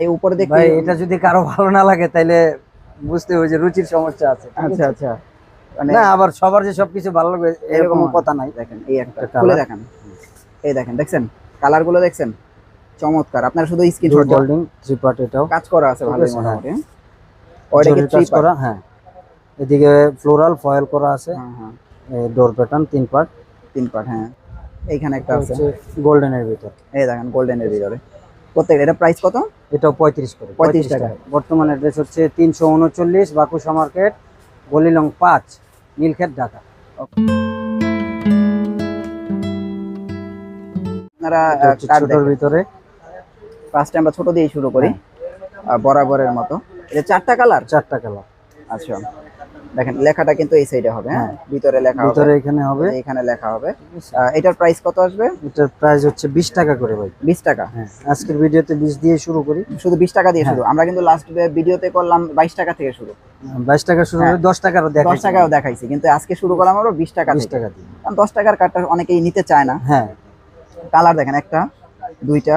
এই উপরে দেখতে ভাই এটা যদি কারও ভালো না লাগে তাইলে বুঝতে হবে যে রুচির সমস্যা আছে আচ্ছা আচ্ছা। মানে না আবার সবার যে সবকিছু ভালো লাগবে এরকম কথা নাই। দেখেন এই একটা খুলে দেখেন। এই দেখেন দেখছেন? কালারগুলো দেখছেন? চমৎকার। আপনারা শুধু স্ক্রিনশট গোল্ডিং থ্রি পার্ট এটাও। কাজ করা আছে আছে, মোটামুটি। ওইটা কি থ্রি করা হ্যাঁ। এদিকে ফ্লোরাল ফয়েল করা আছে। হ্যাঁ হ্যাঁ। ডোর প্যাটার্ন তিন পার্ট তিন পার্ট হ্যাঁ। এইখানে একটা আছে। গোল্ডেনের ভিতর। এই দেখেন গোল্ডেনের ভিতরে। প্রত্যেক এটা প্রাইস কত? এটাও পঁয়ত্রিশ করে। 35 টাকা। বর্তমানে ড্রেস হচ্ছে তিনশো উনচল্লিশ বাকুশা মার্কেট গলিলং পাঁচ নীলক্ষেত ঢাকা। আপনারা কার্ড ভিতরে। ফার্স্টে আমরা ছোট দিয়ে শুরু করি। হ্যাঁ। বরাবরের মতো। এটা চারটা কালার চারটা কালার আচ্ছা। দেখেন লেখাটা কিন্তু এই সাইডে হবে হ্যাঁ? ভিতরে লেখা ভিতরে এখানে হবে। এখানে লেখা হবে। এটার প্রাইস কত আসবে? এটার প্রাইস হচ্ছে বিশ টাকা করে ভাই। বিশ টাকা? হ্যাঁ আজকের ভিডিওতে বিশ দিয়ে শুরু করি। শুধু বিশ টাকা দিয়ে হ্যাঁ। শুরু। আমরা কিন্তু লাস্ট ভিডিওতে করলাম বাইশ টাকা থেকে শুরু। বাইশ টাকা শুরু হ্যাঁ। করে দশ টাকারও দেখা দশ টাকাও দেখাইছি কিন্তু আজকে শুরু করলাম আমরা বিশ টাকা বিশ থেকে। টাকা দিয়ে। কারণ দশ টাকার কার্ডটা অনেকেই নিতে চায় না। হ্যাঁ। কালার দেখেন একটা দুইটা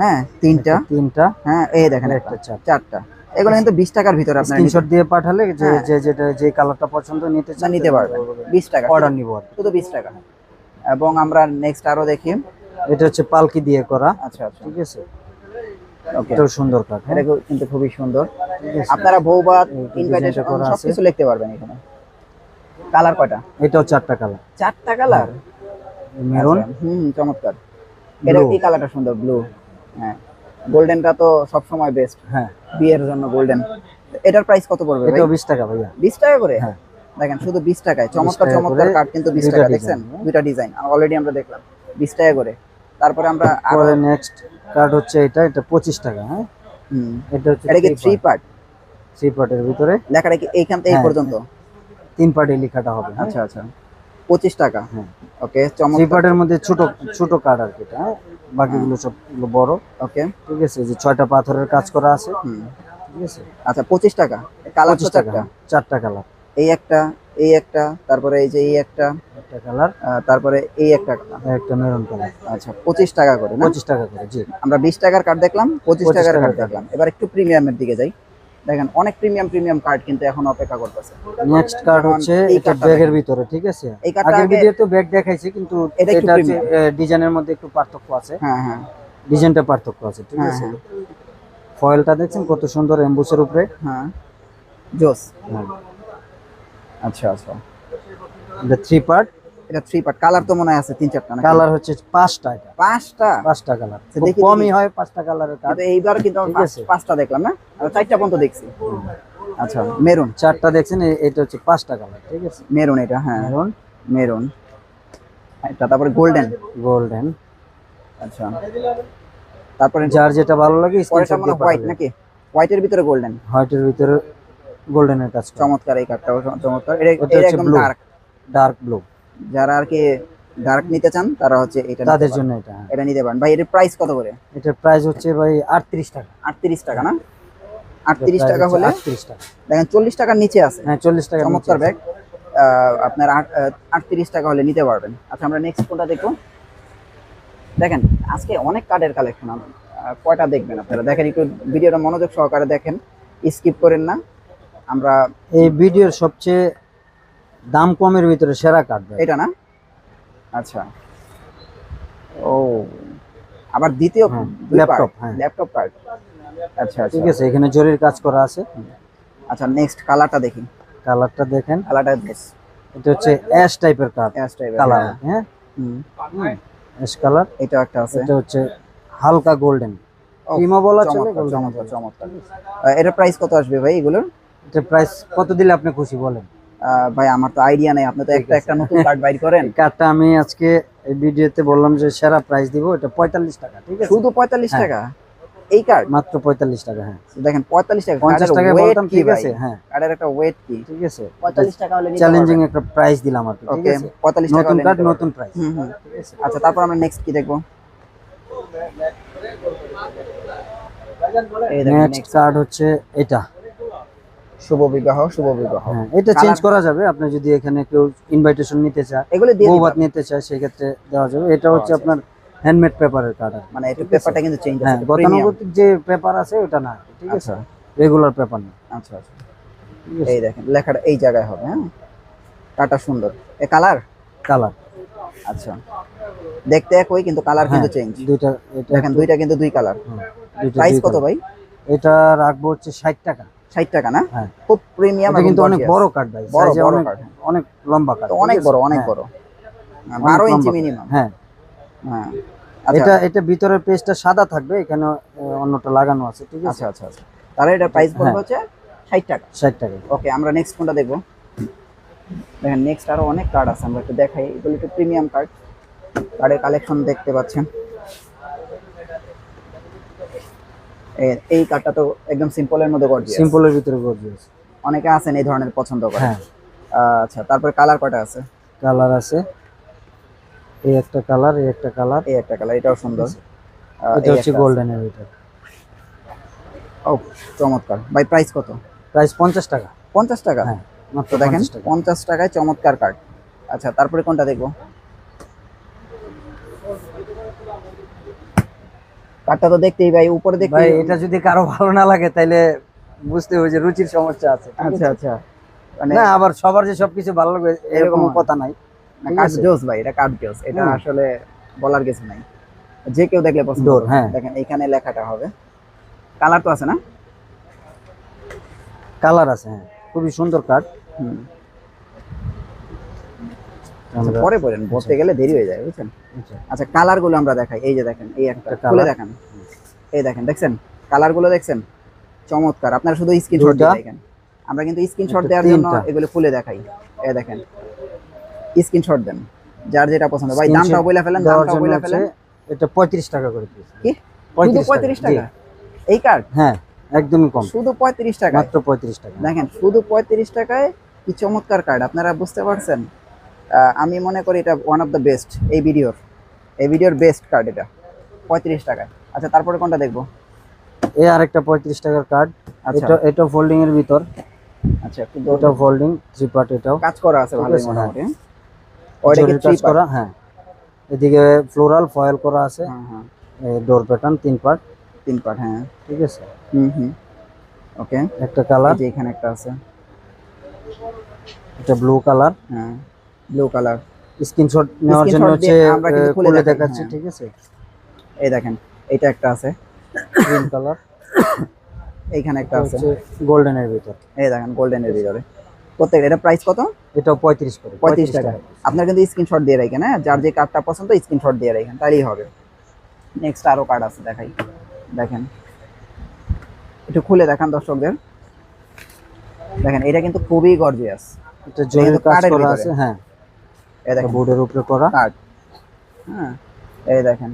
হ্যাঁ তিনটা। তিনটা। হ্যাঁ এই দেখেন একটা একটা চারটা। এগুলো কিন্তু বিশ টাকার ভিতরে আপনারা স্ক্রিনশট দিয়ে পাঠালে যে হ্যাঁ। যে যেটা যে কালারটা পছন্দ নিতে চান নিতে পারবেন। বিশ টাকা। অর্ডার নিব শুধু বিশ টাকা। এবং আমরা নেক্সট আরও দেখি। এটা হচ্ছে পালকি দিয়ে করা। আচ্ছা আচ্ছা। ঠিক আছে? এটাও সুন্দর কাঠ হ্যাঁ? এটা কিন্তু খুবই সুন্দর। আপনারা বৌবাদ ইনভাইটেশন। সবকিছু লিখতে পারবেন এখানে। কালার কয়টা? এটাও চারটা কালার। চারটা কালার? মেরুন। হুম চমৎকার। এটা। এই কালারটা সুন্দর? ব্লু হ্যাঁ। গোল্ডেনটা তো সব সময় বেস্ট হ্যাঁ। বিয়ের জন্য গোল্ডেন এটার প্রাইস কত পড়বে ভাই? এটাও বিশ টাকা ভাইয়া। বিশ টাকা করে? হ্যাঁ। দেখেন শুধু বিশ টাকায়। চমৎকার চমৎকার করে কার্ড কিন্তু বিশ দুইটা টাকা। design, দেখছেন। দুইটা ডিজাইন অলরেডি আমরা দেখলাম। বিশ টাকা করে। তারপরে আমরা আরও নেক্সট কার্ড হচ্ছে এটা। এটা পঁচিশ টাকা হ্যাঁ? হুম, এটা হচ্ছে এটা কি থ্রি পার্ট থ্রি পার্টের ভিতরে। লেখাটা কি এইখান থেকে এই হ্যাঁ, পর্যন্ত? তিন পার্টে লেখাটা হবে। আচ্ছা আচ্ছা। পঁচিশ টাকা। হ্যাঁ। ওকে চমৎকার। মধ্যে ছোট ছোট কাঠ আর কি হ্যাঁ? বাকিগুলো সবগুলো বড়। ওকে ঠিক আছে যে ছয়টা পাথরের কাজ করা আছে। হুম। ঠিক আছে? আচ্ছা পঁচিশ টাকা। কালার টাকা চারটা। হ্যাঁ, চারটা কালার এই একটা এই একটা তারপরে এই যে এই একটা একটা কালার তারপরে এই একটা কালার একটা মেরুন কালার আচ্ছা পঁচিশ টাকা করে পঁচিশ টাকা করে জি। আমরা বিশ টাকার কার্ড দেখলাম পঁচিশ টাকার টাকার কার্ড দেখলাম। এবার একটু প্রিমিয়ামের দিকে যাই। দেখেন অনেক প্রিমিয়াম প্রিমিয়াম কার্ড কিন্তু এখন অপেক্ষা করতেছে। নেক্সট কার্ড হচ্ছে এটা ব্যাগের ভিতরে ঠিক আছে? আগের আগে- ভিডিওতে ব্যাগ দেখাইছি কিন্তু এটা একটু ডিজাইনের মধ্যে একটু পার্থক্য আছে। হ্যাঁ হ্যাঁ। ডিজাইনটা পার্থক্য আছে ঠিক হ্যাঁ, আছে? ফয়েলটা দেখছেন কত সুন্দর এমবুসের উপরে? হ্যাঁ। জোস হ্যাঁ। আচ্ছা আচ্ছা। এটা থ্রি পার্ট এটা থ্রি পার্ট কালার তো মনে হয় আছে তিন চারটা না কালার হচ্ছে পাঁচটা এটা। পাঁচটা? পাঁচটা কালার আচ্ছা, দেখি, কমই হয় পাঁচটা কালারের কার্ড এইবার কিন্তু। পাঁচটা দেখলাম না আমরা চারটা পর্যন্ত দেখছি। আচ্ছা মেরুন চারটা দেখছেন এটা হচ্ছে পাঁচটা কালার ঠিক আছে? মেরুন এটা হ্যাঁ। মেরুন মেরুন এটা তারপরে গোল্ডেন গোল্ডেন আচ্ছা। তারপরে যার যেটা ভালো লাগে স্ক্রিনশট দিয়ে হোয়াইট নাকি? হোয়াইটের ভিতরে গোল্ডেন হোয়াইটের ভিতরে গোল্ডেনের কাজ করা চমৎকার এই কার্ডটাও চমৎকার। এটা একদম ডার্ক ডার্ক ব্লু যারা আর কি ডার্ক নিতে চান তারা হচ্ছে এটা তাদের জন্য এটা। এটা নিতে পারেন। ভাই এর প্রাইস কত করে? এটার প্রাইস হচ্ছে ভাই আটত্রিশ টাকা। আটত্রিশ টাকা না? আটত্রিশ টাকা হলে আটত্রিশ টাকা। দেখেন চল্লিশ টাকার নিচে আছে। হ্যাঁ চল্লিশ টাকা চমৎকার ব্যাগ। আপনার আটত্রিশ টাকা হলে নিতে পারবেন। আচ্ছা আমরা নেক্সট কোনটা দেখব? দেখেন আজকে অনেক কার্ডের কালেকশন কয়টা দেখবেন আপনারা? দেখেন একটু ভিডিওটা মনোযোগ সহকারে দেখেন। স্কিপ করেন না। আমরা এই ভিডিওর সবচেয়ে দাম কমের ভিতরে সেরা কার্ড এটা না? আচ্ছা। ও আবার দ্বিতীয় laptop, হ্যাঁ। ল্যাপটপ কার্ড আচ্ছা আচ্ছা। ঠিক আছে এখানে জরির কাজ করা আছে। আচ্ছা নেক্সট কালারটা দেখি। কালারটা দেখেন। কালারটা বেশ। এটা হচ্ছে অ্যাশ টাইপের কার্ড অ্যাশ টাইপের কালার হ্যাঁ। হুম। অ্যাশ কালার এটা একটা আছে। এটা হচ্ছে হালকা গোল্ডেন ক্রিমও বলা চলে চমৎকার চমৎকার এটার প্রাইস কত আসবে ভাই এগুলোর? এটা প্রাইস কত দিলে আপনি খুশি বলেন? ভাই আমার তো আইডিয়া নাই। আপনি তো একটা একটা নতুন কার্ড বাইর করেন। কার্ডটা আমি আজকে এই ভিডিওতে বললাম যে সেরা প্রাইস দিব এটা পঁয়তাল্লিশ টাকা ঠিক আছে? শুধু পঁয়তাল্লিশ হ্যাঁ। টাকা? এই কার্ড মাত্র পঁয়তাল্লিশ টাকা হ্যাঁ। দেখেন পঁয়তাল্লিশ টাকা পঞ্চাশ কার্ডের টাকা বলতাম ঠিক আছে হ্যাঁ। কার্ডের একটা ওয়েট কি? ঠিক আছে। পঁয়তাল্লিশ টাকা হলে চ্যালেঞ্জিং একটা প্রাইস দিলাম আর ঠিক আছে? পঁয়তাল্লিশ টাকা নতুন কার্ড নতুন প্রাইস আচ্ছা তারপর আমরা নেক্সট কি দেখব? নেক্সট কার্ড হচ্ছে এটা। শুভ বিবাহ শুভ বিবাহ হ্যাঁ এটা চেঞ্জ করা যাবে। আপনি যদি এখানে কেউ ইনভাইটেশন নিতে চায় এগুলো দিয়ে বৌভাত নিতে চায় সেক্ষেত্রে দেওয়া যাবে। এটা হচ্ছে আচ্ছা। আপনার হ্যান্ডমেড পেপারের কার্ড মানে একটু পেপারটা কিন্তু চেঞ্জ হ্যাঁ আছে গতানুগতিক যে পেপার আছে ওটা না। ঠিক আছে? আচ্ছা। রেগুলার পেপার না। আচ্ছা আচ্ছা। এই দেখেন লেখাটা এই জায়গায় হবে হ্যাঁ? কাটা সুন্দর। এ কালার কালার আচ্ছা। দেখতে একই কিন্তু কালার কিন্তু চেঞ্জ দুইটা এটা দেখেন দুইটা কিন্তু দুই কালার প্রাইস কত ভাই? এটা রাখব হচ্ছে ষাট টাকা। ষাট টাকা না? হ্যাঁ। খুব প্রিমিয়াম কিন্তু অনেক বড় ভাই। বড়, বড় অনেক অনেক লম্বা অনেক বড় অনেক বড়। বারো ইঞ্চি মিনিমাম হ্যাঁ। হ্যাঁ। আচ্ছা। এটা এটা ভিতরের পেজটা সাদা থাকবে এখানে অন্যটা লাগানো আছে ঠিক আছে? আচ্ছা আচ্ছা আচ্ছা। তাহলে এটা প্রাইস পড়বে হ্যাঁ। হচ্ছে ষাট টাকা। ষাট টাকা। ওকে আমরা নেক্সট কোনটা দেখব? দেখেন নেক্সট আরও অনেক কার্ড আছে আমরা একটু দেখাই। এগুলো একটু প্রিমিয়াম কার্ড কার্ডের কালেকশন দেখতে পাচ্ছেন এ- এই কার্ডটা তো একদম সিম্পলের মধ্যে গর্জিয়াস সিম্পলের ভিতরে গর্জিয়াস অনেকে আছেন এই ধরনের পছন্দ করে? হ্যাঁ। আচ্ছা তারপরে কালার কয়টা আছে? কালার আছে। এই একটা কালার এই একটা কালার এই একটা কালার এটাও সুন্দর। এটা হচ্ছে আছে। গোল্ডেনের ভিতর ও চমৎকার। ভাই প্রাইস কত? প্রাইস পঞ্চাশ টাকা। পঞ্চাশ টাকা? হ্যাঁ মাত্র দেখেন পঞ্চাশ টাকা। পঞ্চাশ টাকায় চমৎকার কার্ড আচ্ছা তারপরে কোনটা দেখব? কার্ডটা তো দেখতেই ভাই উপরে দেখতে ভাই এটা যদি কারও ভালো না লাগে তাইলে বুঝতে হবে যে রুচির সমস্যা আছে আচ্ছা আচ্ছা। মানে না আবার সবার যে সবকিছু ভালো লাগবে এরকম কথা নাই। কার্ড জোস ভাই এটা কার্ড জোস। এটা আসলে বলার কিছু নাই। যে কেউ দেখলে পছন্দ হ্যাঁ। দেখেন এখানে লেখাটা হবে। কালার তো আছে না? কালার আছে হ্যাঁ। খুবই সুন্দর কার্ড হুম। পরে বলেন বলতে গেলে দেরি হয়ে যায় বুঝছেন? আচ্ছা। কালারগুলো আমরা দেখাই এই যে দেখেন এই একটা খুলে। দেখান। এই দেখেন দেখছেন? কালারগুলো দেখছেন? চমৎকার আপনারা শুধু স্ক্রিনশট দিয়ে দেখেন। আমরা কিন্তু স্ক্রিনশট দেওয়ার জন্য এগুলো খুলে দেখাই। এই দেখেন স্ক্রিনশট দেন যার যেটা পছন্দ। ভাই দামটাও বলে ফেলেন বলে হচ্ছে ফেলেন। এটা পঁয়ত্রিশ টাকা করে দিয়েছি কি? শুধু পঁয়ত্রিশ জি। টাকা? এই কার্ড হ্যাঁ একদমই কম। শুধু পঁয়ত্রিশ টাকা মাত্র পঁয়ত্রিশ টাকা। দেখেন শুধু পঁয়ত্রিশ টাকায় কি চমৎকার কার্ড আপনারা বুঝতে পারছেন? আমি মনে করি এটা ওয়ান অফ দ্য বেস্ট এই ভিডিওর এই ভিডিওর বেস্ট কার্ড এটা পঁয়ত্রিশ টাকায়। আচ্ছা তারপরে কোনটা দেখব? এই আরেকটা পঁয়ত্রিশ টাকার কার্ড আচ্ছা। এটা এটা ফোল্ডিং এর ভিতর। আচ্ছা এটা ফোল্ডিং থ্রি পার্ট এটাও। কাজ করা আছে মোটামুটি। হ্যাঁ? ওইটা কি কাজ করা হ্যাঁ। এদিকে ফ্লোরাল ফয়েল করা আছে। হ্যাঁ হ্যাঁ। ডোর প্যাটার্ন তিন পার্ট তিন পার্ট হ্যাঁ। ঠিক আছে। হুম হুম। ওকে একটা কালার এখানে একটা আছে। এটা ব্লু কালার হ্যাঁ। ব্লু কালার স্ক্রিনশট নেওয়ার জন্য হচ্ছে আমরা কিন্তু খুলে দেখাচ্ছি হ্যাঁ। ঠিক আছে? এই দেখেন এটা একটা আছে গ্রিন কালার এইখানে একটা আছে। গোল্ডেন এর ভিতর। এই দেখেন গোল্ডেনের ভিতরে। প্রত্যেকটা এটা প্রাইস কত? এটা পঁয়ত্রিশ করে পঁয়ত্রিশ টাকা। আপনার কিন্তু স্ক্রিনশট দিয়ে রাখেন হ্যাঁ? যার যে কার্ডটা পছন্দ স্ক্রিনশট দিয়ে রাখেন তাহলেই হবে। নেক্সট আরও কার্ড আছে দেখাই। দেখেন। একটু খুলে দেখান দর্শকদের। দেখেন এটা কিন্তু খুবই গর্জিয়াস এটা কার্ডের করা আছে হ্যাঁ। এই দেখেন। বোর্ডের উপরে করা। কার্ড হ্যাঁ এই দেখেন।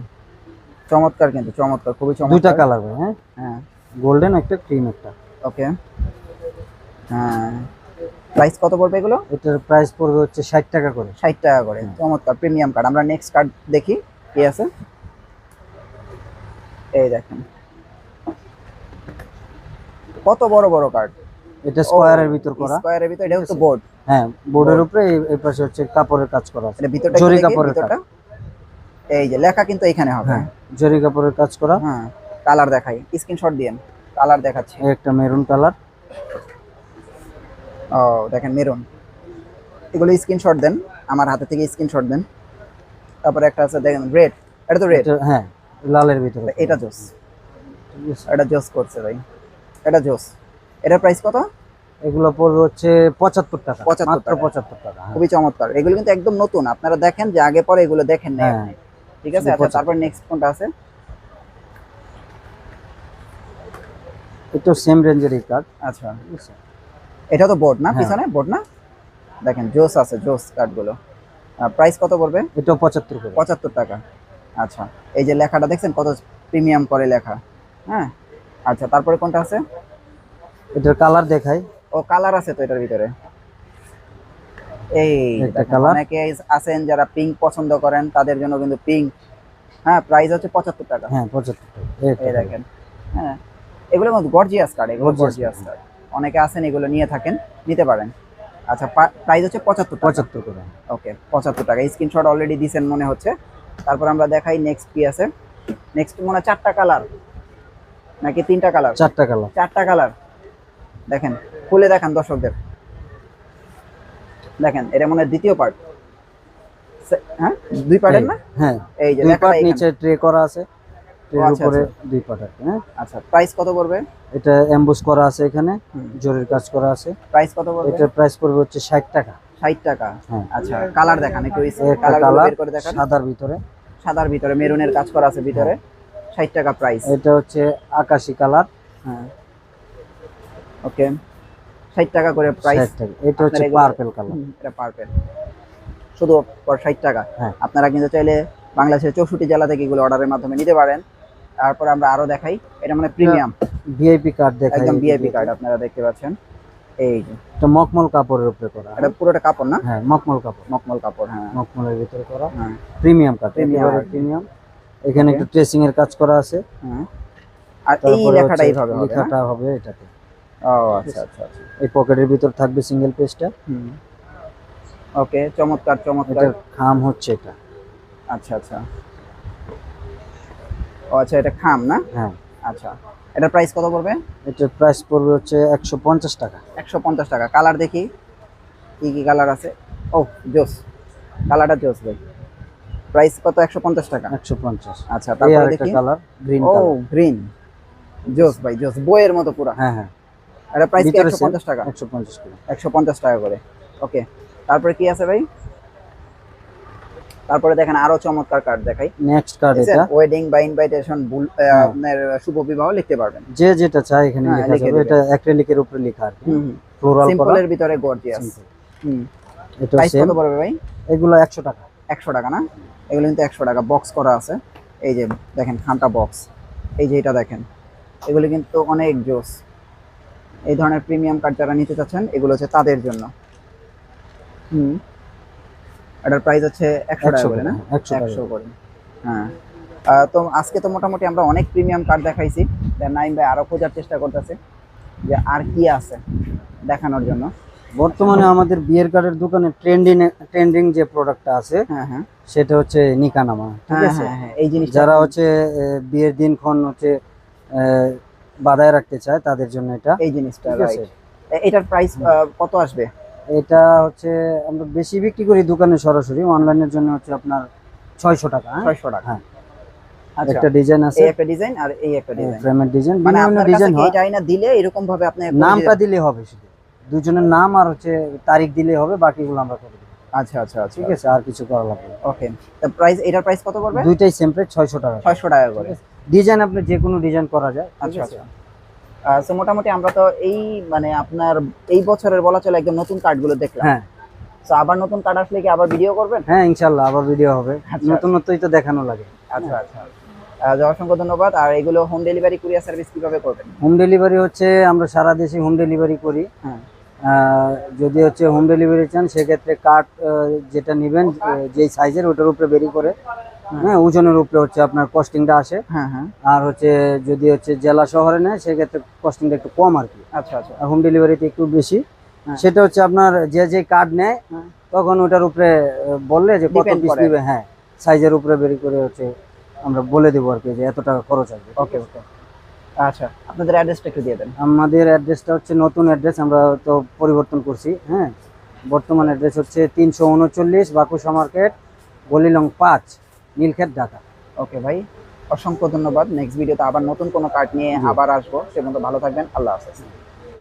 চমৎকার কিন্তু চমৎকার খুবই দুইটা চমৎকার কালার হ্যাঁ? হ্যাঁ। গোল্ডেন একটা ক্রিম একটা। ওকে। হ্যাঁ। প্রাইস কত পড়বে এগুলো? এটার প্রাইস পড়বে হচ্ছে ষাট টাকা করে। ষাট টাকা করে চমৎকার প্রিমিয়াম কার্ড আমরা নেক্সট কার্ড দেখি কি আছে? এই দেখেন। কত বড় বড় কার্ড এটা স্কোয়ারের ভিতর করা। স্কয়ারের ভিতর এটা হচ্ছে বোর্ড হ্যাঁ বোর্ডের উপরে এই- পাশে হচ্ছে কাপড়ের কাজ করা আছে। ভিতরটা জরি কাপড়ের ভিতরটা? এই যে লেখা কিন্তু এখানে হবে। হ্যাঁ জরি কাপড়ের কাজ করা। হ্যাঁ কালার দেখাই। স্ক্রিনশট দিয়েন কালার দেখাচ্ছি। একটা মেরুন কালার। ও দেখেন মেরুন। এগুলো স্ক্রিনশট দেন আমার হাতে থেকে স্ক্রিনশট দেন। তারপরে একটা আছে দেখেন রেড এটা তো রেড হ্যাঁ লালের ভিতরে। এটা জোস। এটা জোস করছে ভাই। এটা জোস। এটার প্রাইস কত? এগুলো পড়বে হচ্ছে পঁচাত্তর টাকা 75 মাত্র পঁচাত্তর টাকা হ্যাঁ। খুবই চমৎকার। এগুলো কিন্তু একদম নতুন। আপনারা দেখেন যে আগে পরে এগুলো দেখেন না হ্যাঁ। ঠিক আছে? আচ্ছা তারপর নেক্সট কোনটা আছে? এটা সেম রেঞ্জেরই কার্ড আচ্ছা। এটা তো বোর্ড না হ্যাঁ। পিছনে? বোর্ড না? দেখেন জোস আছে জোস কার্ডগুলো প্রাইস কত পড়বে? এটাও পঁচাত্তর পঁচাত্তর টাকা। আচ্ছা এই যে লেখাটা দেখছেন কত প্রিমিয়াম করে লেখা। হ্যাঁ? আচ্ছা তারপরে কোনটা আছে? এটার কালার দেখাই। ও কালার আছে তো এটার ভিতরে? এই অনেকে আছেন যারা পিঙ্ক পছন্দ করেন তাদের জন্য কিন্তু পিঙ্ক হ্যাঁ প্রাইস হচ্ছে পঁচাত্তর টাকা। হ্যাঁ পঁচাত্তর টাকা। এই দেখেন হ্যাঁ। এগুলো কিন্তু গর্জিয়াস কার্ড এগুলো গর্জিয়াস কার্ড অনেকে আছেন এগুলো নিয়ে থাকেন নিতে পারেন। আচ্ছা প্রাইস হচ্ছে পঁচাত্তর টাকা। পঁচাত্তর করে। ওকে পঁচাত্তর টাকা। স্ক্রিনশট অলরেডি দিছেন মনে হচ্ছে। তারপর আমরা দেখাই নেক্সট কি আছে। নেক্সট মনে হয়? চারটা কালার। নাকি তিনটা কালার? চারটা কালার। চারটা কালার। দেখেন খুলে দেখান দর্শকদের। দেখেন এটা মনে হয় দ্বিতীয় পার্ট হ্যাঁ? দুই পার্টের না? হ্যাঁ এই যে নিচে ট্রে করা আছে। আচ্ছা, উপরে দুই পার্ট আর কি, হ্যাঁ? আচ্ছা প্রাইস কত পড়বে? এটা এমবোস করা আছে এখানে। জরির কাজ করা আছে। প্রাইস কত পড়বে? এটা প্রাইস পড়বে হচ্ছে ষাট টাকা। ষাট টাকা? হ্যাঁ। আচ্ছা কালার দেখান একটু কালার বের করে দেখান। সাদার ভিতরে। সাদার ভিতরে মেরুনের কাজ করা আছে ভিতরে। ষাট টাকা প্রাইস এটা হচ্ছে আকাশি কালার হ্যাঁ। ওকে ষাট টাকা করে প্রাইস এটা হচ্ছে পার্পেল কালার এটা পারফেক্ট শুধু ষাট টাকা। হ্যাঁ। আপনারা কিন্তু চাইলে বাংলাদেশের চৌষট্টি জেলা থেকে এগুলো অর্ডারের মাধ্যমে নিতে পারেন। তারপর আমরা আরও দেখাই। এটা মানে প্রিমিয়াম ভিআইপি কার্ড দেখাই একদম ভিআইপি কার্ড আপনারা দেখতে পাচ্ছেন। এই যে। এটা মকমল কাপড়ের উপরে করা। এটা পুরোটা কাপড় না? হ্যাঁ মকমল কাপড়। মকমল কাপড় হ্যাঁ। মকমলের ভিতরে করা। হ্যাঁ। প্রিমিয়াম কাঠ Premium একেবারে আর কি। প্রিমিয়াম এখানে একটু ট্রেসিং এর কাজ করা আছে। হ্যাঁ। আর এই তারপরে লেখাটা এইভাবে হবে লেখাটা হবে এটাতে। ও আচ্ছা আচ্ছা আচ্ছা। এই পকেটের ভিতর থাকবে সিঙ্গেল পেজটা হুম। ওকে চমৎকার চমৎকার। খাম হচ্ছে এটা। আচ্ছা আচ্ছা। ও আচ্ছা এটা খাম না? হ্যাঁ। আচ্ছা। এটার প্রাইস কত পড়বে? এটার প্রাইস পড়বে হচ্ছে একশো পঞ্চাশ টাকা। একশো পঞ্চাশ টাকা। কালার দেখি। কি কি কালার আছে? ও জোস। কালারটা জোস ভাই প্রাইস কত? একশো পঞ্চাশ টাকা। একশো পঞ্চাশ। আচ্ছা তারপরে দেখি। কালার গ্রিন ও গ্রিন জোস ভাই জোস। বইয়ের মতো পুরা। হ্যাঁ হ্যাঁ। এটা প্রাইস কি? ভিতরে একশো পঞ্চাশ টাকা। একশো পঞ্চাশ টাকা টাকা করে। ওকে তারপরে কি আছে ভাই? তারপরে দেখেন আরও চমৎকার কার্ড দেখাই। নেক্সট কার্ড এটা। ওয়েডিং বা ইনভাইটেশন হ্যাঁ। আপনার শুভ বিবাহ লিখতে পারবেন। যে যেটা চাই এখানে হ্যাঁ, লেখা যাবে এটা অ্যাক্রিলিকের উপরে লেখা আর ফ্লোরাল করা সিম্পলের ভিতরে গর্জিয়াস হুম। এটা প্রাইস কত পড়বে ভাই? এগুলো একশো টাকা। একশো টাকা না? এগুলো কিন্তু একশো টাকা। বক্স করা আছে। এই যে দেখেন খানটা বক্স এই যে এটা দেখেন। এগুলো কিন্তু অনেক জোস। এই ধরনের প্রিমিয়াম কার্ড যারা নিতে চাচ্ছেন এগুলো হচ্ছে তাদের জন্য। হুম। এটার প্রাইস হচ্ছে একশো টাকা একশো করে না? একশো করে। হ্যাঁ। তো আজকে তো মোটামুটি আমরা অনেক প্রিমিয়াম কার্ড দেখাইছি। নাইম ভাই আরও খোঁজার চেষ্টা করতেছে যে আর কি আছে দেখানোর জন্য। বর্তমানে আমাদের বিয়ের কার্ডের দোকানে ট্রেন্ডিং ট্রেন্ডিং যে প্রোডাক্টটা আছে হ্যাঁ হ্যাঁ। সেটা হচ্ছে নিকানামা ঠিক হ্যাঁ আছে? এই জিনিসটা যারা হচ্ছে বিয়ের দিনক্ষণ হচ্ছে বাধায় রাখতে চায় তাদের জন্য এটা। এই জিনিসটা আছে? রাইট এটার প্রাইস কত আসবে? এটা হচ্ছে আমরা বেশি বিক্রি করি দোকানে সরাসরি অনলাইনের জন্য হচ্ছে আপনার ছয়শো টাকা হ্যাঁ? ছয়শো টাকা। হ্যাঁ। আচ্ছা। একটা ডিজাইন আছে। একটা ডিজাইন আর এই একটা ডিজাইন ফ্রেমের ডিজাইন মানে আপনার ডিজাইন কি হয়। এটা আইনা দিলে এরকম ভাবে আপনি নামটা দিলে হবে শুধু। দুজনের নাম আর হচ্ছে তারিখ দিলে হবে বাকিগুলো আমরা করে দেবো। আচ্ছা আচ্ছা আচ্ছা। ঠিক আছে? আর কিছু করা লাগবে ওকে তো প্রাইস এটার প্রাইস কত পড়বে? দুইটাই সেম প্রাইস টাকা ছয়শো টাকা করে। ডিজাইন আপনি যে কোনো ডিজাইন করা যায় আচ্ছা আচ্ছা। সো মোটামুটি আমরা তো এই মানে আপনার এই বছরের বলা চলে একদম নতুন কার্ডগুলো দেখলাম। হ্যাঁ। তো আবার নতুন কার্ড আসলে কি আবার ভিডিও করবেন? হ্যাঁ ইনশাল্লাহ আবার ভিডিও হবে। আচ্ছা। নতুনত্বই তো দেখানো লাগে। আচ্ছা আচ্ছা। অসংখ্য ধন্যবাদ। আর এগুলো হোম ডেলিভারি কুরিয়ার সার্ভিস কীভাবে করবেন? হোম ডেলিভারি হচ্ছে আমরা সারা দেশে হোম ডেলিভারি করি। হ্যাঁ। যদি হচ্ছে হোম ডেলিভারি চান সেক্ষেত্রে কার্ড যেটা নেবেন যেই সাইজের ওটার উপরে বেরি করে হ্যাঁ। ওজনের উপরে হচ্ছে আপনার কস্টিংটা আসে। হ্যাঁ হ্যাঁ। আর হচ্ছে যদি হচ্ছে জেলা শহরে নেয় সেক্ষেত্রে কস্টিংটা একটু কম আর কি। আচ্ছা আচ্ছা। আর হোম ডেলিভারিতে একটু বেশি। হ্যাঁ। সেটা হচ্ছে আপনার যে যে কার্ড নেয় হ্যাঁ। তখন ওটার উপরে বললে যে কত পিস নেবে হ্যাঁ। সাইজের উপরে বেরি করে হচ্ছে আমরা বলে দেবো আর কি যে এত টাকা খরচ আসবে ওকে ওকে আচ্ছা আপনাদের অ্যাড্রেসটা একটু দিয়ে দেন। আমাদের অ্যাড্রেসটা হচ্ছে নতুন অ্যাড্রেস আমরা তো পরিবর্তন করছি হ্যাঁ। বর্তমান অ্যাড্রেস হচ্ছে তিনশো উনচল্লিশ বাকুশা মার্কেট গলিলং পাঁচ। নীলক্ষেত ঢাকা ওকে ভাই অসংখ্য ধন্যবাদ। নেক্সট ভিডিওতে আবার নতুন কোনো কার্ড নিয়ে আবার আসব। সে মতো ভালো থাকবেন। আল্লাহ হাফেজ।